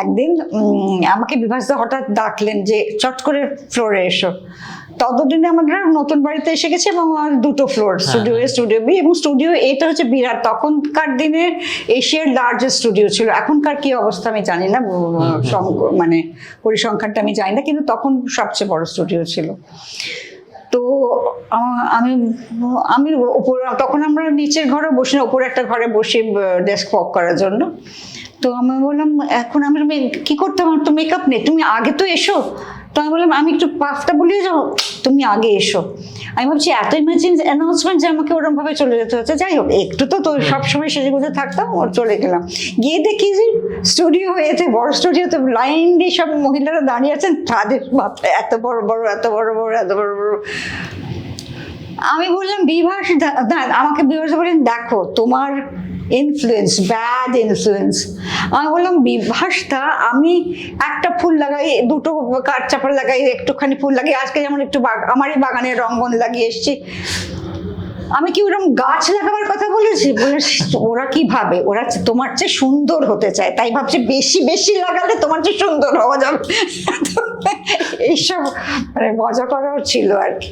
একদিন আমাকে বিভাসদা হঠাৎ ডাকলেন যে চট করে ফ্লোরে এসো। ততদিনে আমরা নতুন বাড়িতে এসে গেছি এবং আমার দুটো floor studio A studio B এবং স্টুডিও এটা হচ্ছে বিরাট। তখনকার দিনে এশিয়ার লার্জেস্ট স্টুডিও ছিল। এখনকার কি অবস্থা আমি জানি না। মানে পরিসংখ্যানটা আমি জানি না কিন্তু তখন সবচেয়ে বড় স্টুডিও ছিল। তো আমি আমি উপরে তখন আমরা নিচের ঘরে বসে না উপরে একটা ঘরে বসে ডেস্ক ওয়াক করার জন্য। তো আমি বললাম, এখন আমি কি করতে আমার তো মেকআপ নেই, তুমি আগে তো এসো। তো আমি বললাম, আমি একটু পাফটা বলিয়ে যাও তুমি আগে এসো। আমি ভাবছি এত ইমার্জেন্সি অ্যানাউন্সমেন্ট যে আমাকে ওরকম ভাবে চলে যেতে হচ্ছে। যাই হোক একটু তো তো সবসময় সেজে গুজে থাকতাম ওর চলে গেলাম। গিয়ে দেখি যে স্টুডিও হয়েছে বড় স্টুডিওতে লাইন দিয়ে সব মহিলারা দাঁড়িয়ে আছেন। তাদের মাথায় এত বড় বড় এত বড় বড় এত বড় বড়। আমি বললাম বিভাস আমাকে বিভাস বলেন দেখো তোমার ইনফ্লুয়েন্স ব্যাড ইনফ্লুয়েন্স আমি বললাম বিভাসটা আমি একটা ফুল লাগাই, দুটো কাঠ চাপড় লাগাই, একটুখানি ফুল লাগাই, আজকে যেমন একটু আমারই বাগানে রঙ্গন লাগিয়ে এসেছি। আমি কি ওরকম গাছ লাগাবার কথা বলেছি? বলে, ওরা কি ভাবে? ওরা তোমার চেয়ে সুন্দর হতে চায়, তাই ভাবছে বেশি বেশি লাগালে তোমার চেয়ে সুন্দর হওয়া যাবে। এইসব মানে মজা করাও ছিল আর কি।